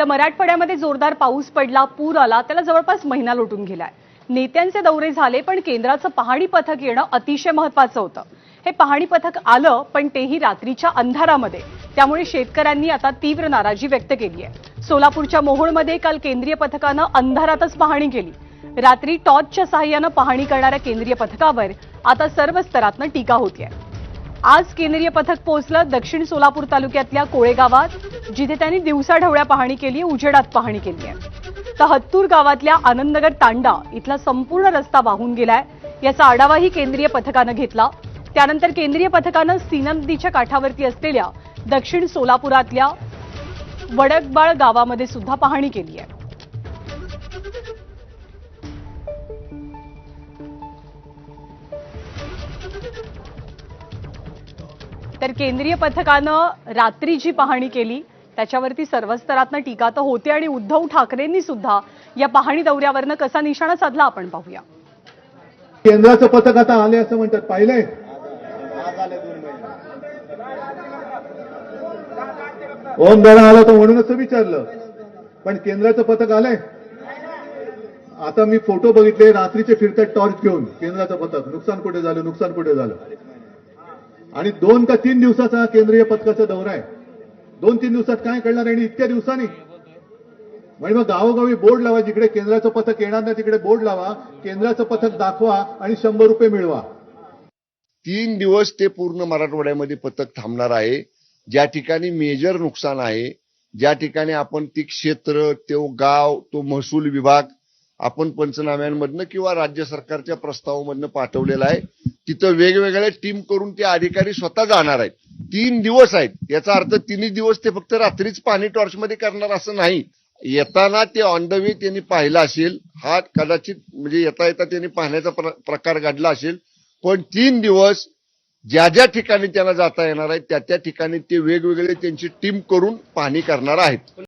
तर मराठवाड्यामध्ये जोरदार पाऊस पडला पूर आला त्याला जवळपास महिना लोटून गेलाय. नेत्यांचे दौरे झाले पण केंद्राचं पाहणी पथक येणं अतिशय महत्वाचं होतं. हे पाहणी पथक आलं पण तेही रात्रीच्या अंधारामध्ये. त्यामुळे शेतकऱ्यांनी आता तीव्र नाराजी व्यक्त केली आहे. सोलापूरच्या मोहोळमध्ये काल केंद्रीय पथकानं अंधारातच पाहणी केली. रात्री टॉर्चच्या सहाय्यानं पाहणी करणाऱ्या केंद्रीय पथकावर आता सर्व स्तरातनं टीका होती आहे आज केंद्रीय पथक पोहोचलं दक्षिण सोलापूर तालुक्यातल्या कोळेगावात जिथे त्यांनी दिवसाढवळ्या पाहणी केली उजेडात पाहणी केली आहे. तर हत्तूर गावातल्या आनंदनगर तांडा इथला संपूर्ण रस्ता वाहून गेलाय याचा आढावाही केंद्रीय पथकानं घेतला. त्यानंतर केंद्रीय पथकानं सीना नदीच्या काठावरती असलेल्या दक्षिण सोलापुरातल्या वडकबाळ गावामध्ये सुद्धा पाहणी केली आहे. तर केंद्रीय पथकानं रात्री जी पाहणी केली त्याच्यावरती सर्व स्तरातनं टीका तर होते आणि उद्धव ठाकरेंनी सुद्धा या पाहणी दौऱ्यावरनं कसा निशाणा साधला आपण पाहूया. केंद्राचं पथक आता आले असं म्हणतात. पाहिलंय? ओम दादा आला तर म्हणूनच विचारलं. पण केंद्राचं पथक आलंय? आता मी फोटो बघितले रात्रीचे फिरतात टॉर्च घेऊन. केंद्राचं पथक. नुकसान कुठे झालं? नुकसान कुठे झालं? आणि दोन का तीन दिवसाचा हा केंद्रीय पथकाचा दौरा आहे. दोन तीन दिवसात काय कळणार आणि इतक्या दिवसांनी. म्हणजे मग गावोगावी बोर्ड लावा जिकडे केंद्राचं पथक येणार नाही तिकडे बोर्ड लावा केंद्राचं पथक दाखवा आणि शंभर रुपये मिळवा. तीन दिवस ते पूर्ण मराठवाड्यामध्ये पथक थांबणार आहे. ज्या ठिकाणी मेजर नुकसान आहे ज्या ठिकाणी आपण ती क्षेत्र तो गाव तो महसूल विभाग आपण पंचनाम्यांमधनं किंवा राज्य सरकारच्या प्रस्तावामधनं पाठवलेला आहे तिथं वेगवेगळ्या टीम करून ते अधिकारी स्वतः जाणार आहेत. तीन दिवस आहेत. याचा अर्थ तिन्ही दिवस ते फक्त रात्रीच पाणी टॉर्चमध्ये करणार असं नाही. येताना ते ऑन द वे त्यांनी पाहिलं असेल हा कदाचित म्हणजे येता येता त्यांनी पाहण्याचा प्र- प्रकार घडला असेल. पण तीन दिवस ज्या ज्या ठिकाणी त्यांना जाता येणार आहे त्या त्या ठिकाणी ते वेगवेगळे त्यांची टीम करून पाहणी करणार आहेत.